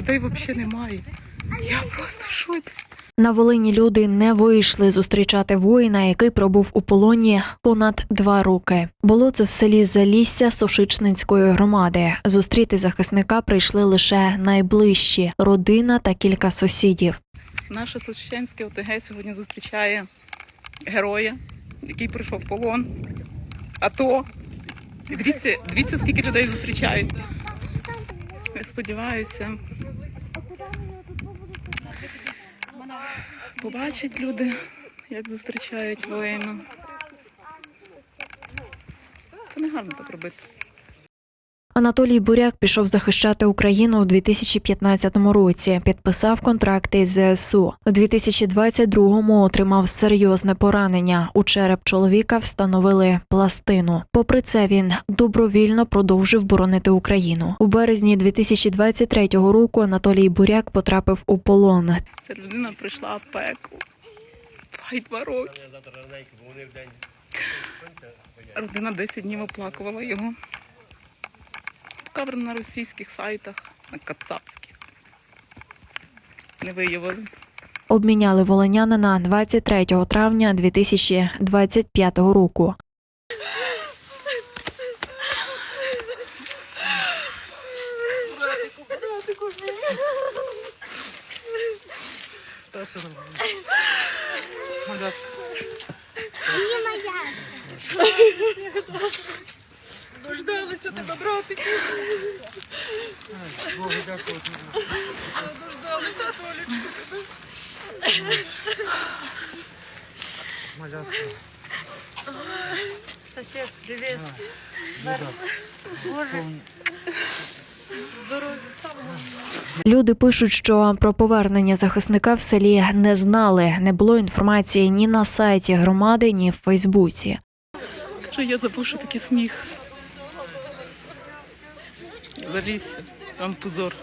Людей взагалі немає. Я просто в шоці. На Волині люди не вийшли зустрічати воїна, який пробув у полоні понад два роки. Було це в селі Залісся Сошичнинської громади. Зустріти захисника прийшли лише найближчі родина та кілька сусідів. Наше Сочеченське ОТГ сьогодні зустрічає героя, який прийшов в полон. АТО. І Дивіться, дивіться, скільки людей зустрічають. Сподіваюся, побачать люди, як зустрічають воїна. Це не гарно так робити. Анатолій Буряк пішов захищати Україну у 2015 році. Підписав контракти з ЗСУ. У 2022-му отримав серйозне поранення. У череп чоловіка встановили пластину. Попри це, він добровільно продовжив боронити Україну. У березні 2023 року Анатолій Буряк потрапив у полон. Ця людина прийшла в пекло. Два й два роки. Родина 10 днів оплакувала його. Кавер на російських сайтах, на кацапських. Не виявили. Обміняли волинянина 23 травня 2025 року. Дождалися тебе, братики. Дождалися, Толічку. Сосед, привет. Боже. Люди пишуть, що про повернення захисника в селі не знали. Не було інформації ні на сайті громади, ні в Фейсбуці. Що я запушу такий сміх. Залізь, вам позор.